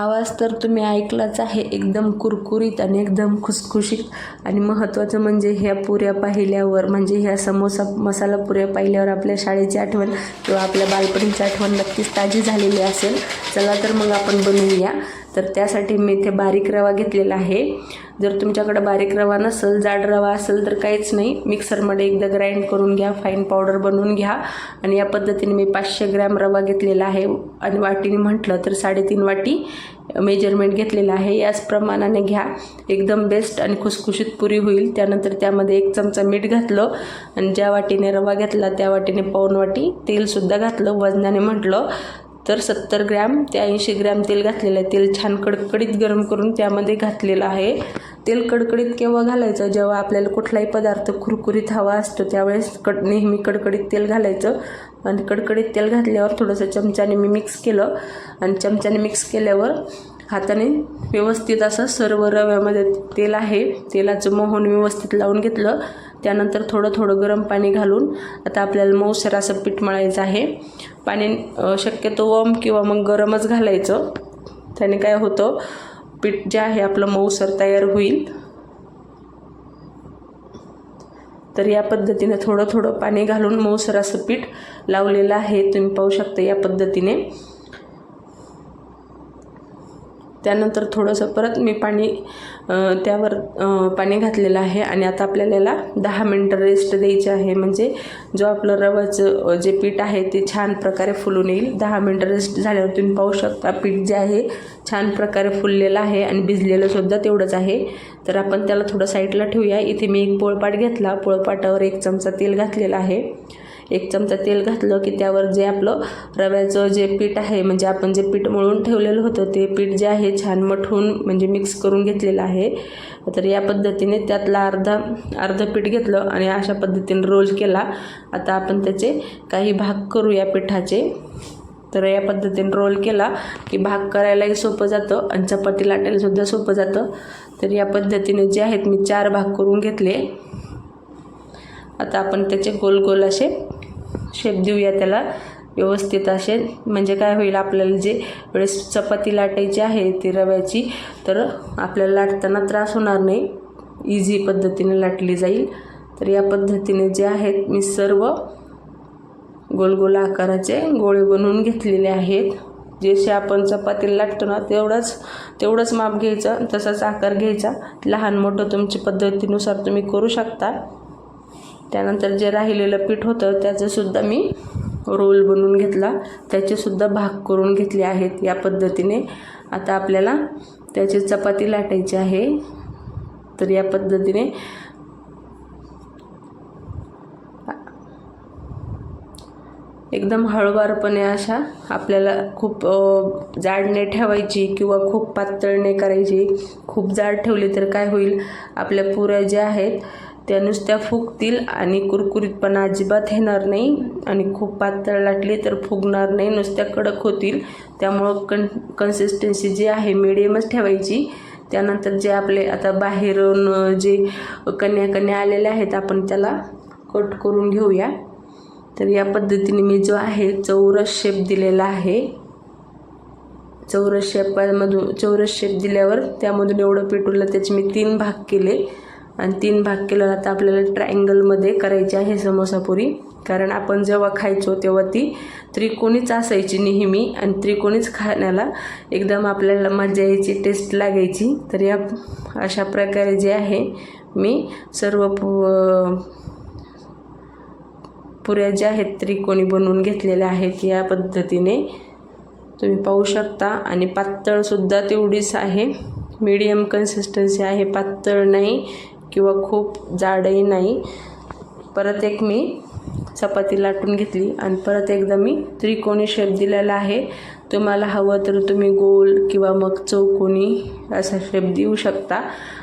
आवाज तर तुम्ही ऐकलाच आहे. एकदम कुरकुरीत आणि एकदम खुसखुशीत. आणि महत्त्वाचं म्हणजे ह्या पुऱ्या पाहिल्यावर म्हणजे ह्या समोसा मसाला पुऱ्या पाहिल्यावर आपल्या शाळेची आठवण किंवा आपल्या बालपणीची आठवण नक्कीच ताजी झालेली असेल. चला तर मग आपण बनवूया. तर त्यासाठी मी इथे बारीक रवा घेतलेला आहे. जर तुमच्याकडं बारीक रवा नसेल जाड रवा असेल तर काहीच नाही. मिक्सरमध्ये एकदा ग्राइंड करून घ्या फाईन पावडर बनवून घ्या. आणि या पद्धतीने मी पाचशे ग्रॅम रवा घेतलेला आहे. आणि वाटीने म्हटलं तर साडेतीन वाटी मेजरमेंट घेतलेला आहे. याच प्रमाणाने घ्या. एकदम बेस्ट आणि खुसखुशीत पुरी होईल. त्यानंतर त्यामध्ये एक चमचा मीठ घातलं. आणि ज्या वाटीने रवा घेतला त्या वाटीने पाऊन वाटी तेलसुद्धा घातलं. वजनाने म्हटलं तर सत्तर ग्रॅम ते ऐंशी ग्रॅम तेल घातलेलं आहे. तेल छान कडकडीत गरम करून त्यामध्ये घातलेलं आहे. तेल कडकडीत केव्हा घालायचं? जेव्हा आपल्याला कुठलाही पदार्थ कुरकुरीत हवा असतो त्यावेळेस कड नेहमी कडकडीत तेल घालायचं. आणि कडकडीत तेल घातल्यावर थोडंसं चमच्याने मी मिक्स केलं. आणि चमच्याने मिक्स केल्यावर हाताने व्यवस्थित असं सर्व रव्यामध्ये तेल आहे. तेलाचं मोहन व्यवस्थित लावून घेतलं. त्यानंतर थोडं थोडं गरम पाणी घालून आता आपल्याला मऊसर असं पीठ मळायचं आहे. पाणी शक्यतो वम किंवा मग गरमच घालायचं. त्याने काय होतं पीठ जे आहे आपलं मऊसर तयार होईल. तर या पद्धतीने थोडं थोडं पाणी घालून मऊसर असं पीठ लावलेलं आहे. तुम्ही पाहू शकता या पद्धतीने. त्यानंतर थोडंसं परत मी पाणी त्यावर पाणी घातलेलं आहे आणि आता आपल्याला याला दहा मिनटं रेस्ट द्यायची आहे. म्हणजे जो आपलं रव्याचं जे पीठ आहे ते छान प्रकारे फुलून येईल. दहा मिनटं रेस्ट झाल्यावर तुम्ही पाहू शकता पीठ जे आहे छान प्रकारे फुललेलं आहे आणि भिजलेलं सुद्धा तेवढंच आहे. तर आपण त्याला थोडं साईडला ठेवूया. इथे मी एक पोळपाट घेतला. पोळपाटावर एक चमचा तेल घातलेला आहे. एक चमचा तेल घातलं की त्यावर जे आपलं रव्याचं जे पीठ आहे म्हणजे आपण जे पीठ मळून ठेवलेलं होतं ते पीठ जे आहे छान मठवून म्हणजे मिक्स करून घेतलेलं आहे. तर या पद्धतीने त्यातला अर्धा अर्धं पीठ घेतलं आणि अशा पद्धतीने रोल केला. आता आपण त्याचे काही भाग करू या पिठाचे. तर या पद्धतीने रोल केला की भाग करायलाही सोपं जातं आणि चपाती लाटायलासुद्धा सोपं जातं. तर या पद्धतीने जे आहेत मी चार भाग करून घेतले. आता आपण त्याचे गोल गोल असे शेप देऊया त्याला. व्यवस्थित असे. म्हणजे काय होईल आपल्याला जे वेळेस चपाती लाटायची आहे ती रव्याची तर आपल्याला लाटताना त्रास होणार नाही. इझी पद्धतीने लाटली जाईल. तर या पद्धतीने जे आहेत मी सर्व गोल गोल आकाराचे गोळे बनवून घेतलेले आहेत. जसे आपण चपातीला लाटतो ना तेवढंच तेवढंच माप घ्यायचं तसाच आकार घ्यायचा. लहान मोठं तुमची पद्धतीनुसार तुम्ही करू शकता. त्यानंतर जे राहिलेलं पीठ होतं त्याचंसुद्धा मी रोल बनवून घेतला. त्याचेसुद्धा भाग करून घेतले आहेत या पद्धतीने. आता आपल्याला त्याची चपाती लाटायची आहे. तर या पद्धतीने एकदम हळूवारपणे अशा आपल्याला खूप जाडने ठेवायची किंवा खूप पातळने करायची. खूप जाड ठेवली तर काय होईल? आपल्या पुऱ्या ज्या आहेत त्या नुसत्या फुगतील आणि कुरकुरीतपणा अजिबात येणार नाही आणि खूप पातळ लाटली तर फुगणार नाही नुसत्या कडक होतील. त्यामुळं कन कन्सिस्टन्सी जी आहे मिडियमच ठेवायची. त्यानंतर जे आपले आता बाहेरून जे कन्या कन्या आलेल्या आहेत आपण त्याला कट करून घेऊया. तर या पद्धतीने मी जो आहे चौरस शेप दिलेला आहे. चौरस शेपामधून चौरस शेप दिल्यावर त्यामधून एवढं पेटूला त्याचे मी तीन भाग केले. आणि तीन भाग केलेला आता आपल्याला ट्रायंगलमध्ये करायची आहे समोसापुरी कारण आपण जेव्हा खायचो तेव्हा ती त्रिकोणीच असायची नेहमी आणि त्रिकोणीच खाण्याला एकदम आपल्याला मजा यायची टेस्ट लागायची. तर या अशा प्रकारे जे आहे मी सर्व पु पुऱ्या ज्या आहेत त्रिकोणी बनवून घेतलेल्या आहेत या पद्धतीने तुम्ही पाहू शकता. आणि पातळसुद्धा तेवढीच आहे. मीडियम कन्सिस्टन्सी आहे. पातळ नाही. किंवा खूप जाडही नाही. परत एक मी चपाती लाटून घेतली आणि परत एकदा मी त्रिकोणी शेप दिलेला आहे. तुम्हाला हवं तर तुम्ही गोल किंवा मग चौकोनी असा शेप देऊ शकता.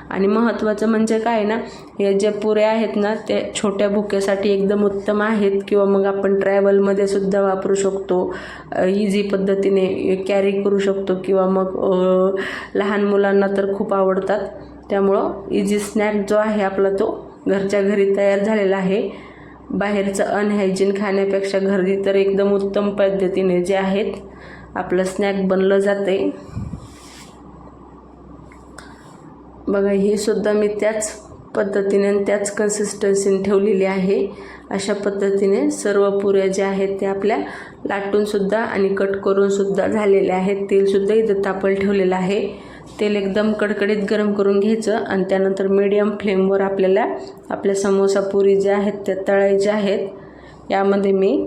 आणि महत्त्वाचं म्हणजे काय ना हे जे पुऱ्या आहेत ना ते छोट्या भुक्यासाठी एकदम उत्तम आहेत किंवा मग आपण ट्रॅव्हलमध्ये सुद्धा वापरू शकतो. इझी पद्धतीने कॅरी करू शकतो किंवा मग लहान मुलांना तर खूप आवडतात. त्यामुळं इझी स्नॅक जो आहे आपला तो घरच्या घरी तयार झालेला आहे. बाहेरचं अनहायजीन खाण्यापेक्षा घरी तर एकदम उत्तम पद्धतीने जे आहेत आपलं स्नॅक बनलं जाते. बघा ही सुद्धा मी त्याच पद्धतीने आणि त्याच कन्सिस्टन्सीने ठेवलेली आहे. अशा पद्धतीने सर्व पुऱ्या ज्या आहेत त्या आपल्या लाटूनसुद्धा आणि कट करूनसुद्धा झालेल्या आहेत. तेलसुद्धा इथं तापल ठेवलेलं आहे. तेल एकदम कडकडीत गरम करून घ्यायचं आणि त्यानंतर मीडियम फ्लेमवर आपल्याला आपल्या समोसा पुरी ज्या आहेत त्या तळायच्या आहेत यामध्ये मी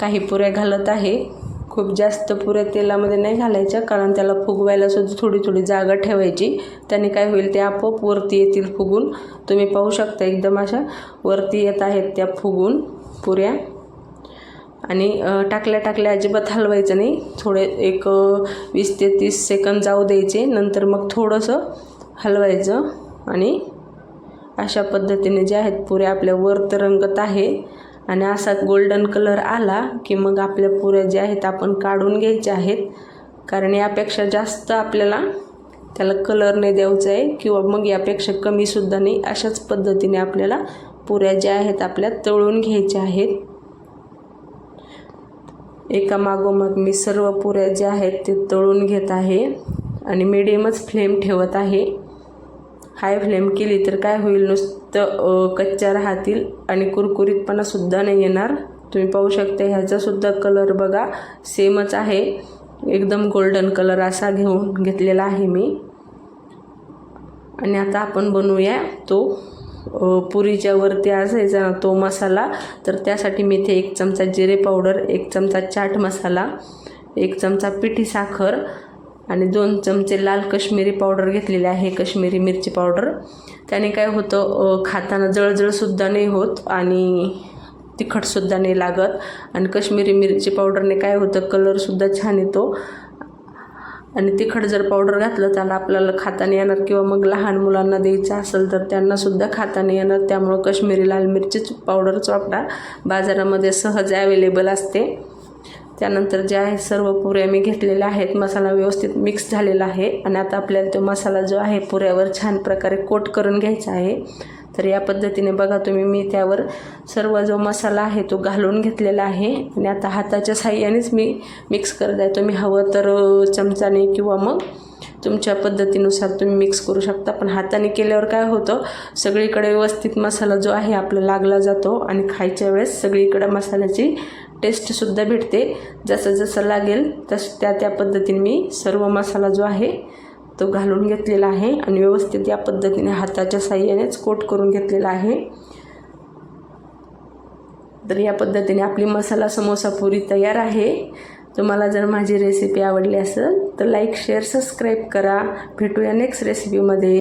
काही पुऱ्या घालत आहे. खूप जास्त पुऱ्या तेलामध्ये नाही घालायच्या कारण त्याला फुगवायला सुद्धा थोडी थोडी जागा ठेवायची. त्याने काय होईल ते आपोआप वरती येतील फुगून. तुम्ही पाहू शकता एकदम अशा वरती येत आहेत त्या फुगून पुऱ्या. आणि टाकल्या टाकल्या अजिबात हलवायचं नाही. थोडे एक वीस ते तीस सेकंद जाऊ द्यायचे. नंतर मग थोडंसं हलवायचं आणि अशा पद्धतीने जे आहेत पुऱ्या आपल्या वर तरंगत आहे. आणि असा गोल्डन कलर आला की मग आपल्या पुऱ्या ज्या आहेत आपण काढून घ्यायच्या आहेत. कारण यापेक्षा जास्त आपल्याला त्याला कलर नाही द्यायचा आहे किंवा मग यापेक्षा कमीसुद्धा नाही. अशाच पद्धतीने आपल्याला पुऱ्या ज्या आहेत आपल्या तळून घ्यायच्या आहेत. एका मागोमाग मी सर्व पुऱ्या ज्या आहेत ते तळून घेत आहे आणि मिडियमच फ्लेम ठेवत आहे. हाय फ्लेम केली तर काय होईल? नुसतं कच्च्या राहतील आणि कुरकुरीतपणासुद्धा नाही येणार. तुम्ही पाहू शकता ह्याचासुद्धा कलर बघा. सेमच आहे. एकदम गोल्डन कलर असा घेऊन घेतलेला आहे मी. आणि आता आपण बनवूया तो पुरीच्या वरती असायचा तो मसाला तर त्यासाठी मी इथे एक चमचा जिरे पावडर एक चमचा चाट मसाला एक चमचा पिठी साखर आणि दोन चमचे लाल कश्मीरी पावडर घेतलेले आहे कश्मीरी मिरची पावडर. त्याने काय होतं खाताना जळजळसुद्धा नाही होत आणि तिखटसुद्धा नाही लागत. आणि कश्मीरी मिरची पावडरने काय होतं कलरसुद्धा छान येतो. आणि तिखट जर पावडर घातलं त्याला आपल्याला खाताना येणार किंवा मग लहान मुलांना द्यायचं असेल तर त्यांनासुद्धा खाताना येणार. त्यामुळं कश्मीरी लाल मिरचीच पावडरच वापरा. बाजारामध्ये सहज अवेलेबल असते. त्यानंतर जे आहे सर्व पुऱ्या मी घेतलेल्या आहेत. मसाला व्यवस्थित मिक्स झालेला आहे. आणि आता आपल्याला तो मसाला जो आहे पुऱ्यावर छान प्रकारे कोट करून घ्यायचा आहे. तर या पद्धतीने बघा तुम्ही मी त्यावर सर्व जो मसाला आहे तो घालून घेतलेला आहे. आणि आता हाताच्या साह्यानेच मी मिक्स करत आहे. तुम्ही हवं तर चमचाने किंवा मग तुमच्या पद्धतीनुसार तुम्ही मिक्स करू शकता. पण हाताने केल्यावर काय होतं सगळीकडे व्यवस्थित मसाला जो आहे आपला लागला जातो आणि खायच्या वेळेस सगळीकडे मसाल्याची टेस्टसुद्धा भेटते. जसं जसं लागेल तस त्या त्या पद्धतीने मी सर्व मसाला जो आहे तो घालून घेतलेला आहे आणि व्यवस्थित या पद्धतीने हाताच्या साह्यानेच कोट करून घेतलेला आहे. तर या पद्धतीने आपली मसाला समोसा पुरी तयार आहे. तुम्हाला जर माझी रेसिपी आवडली असेल तर लाईक शेअर सबस्क्राईब करा. भेटूया नेक्स्ट रेसिपीमध्ये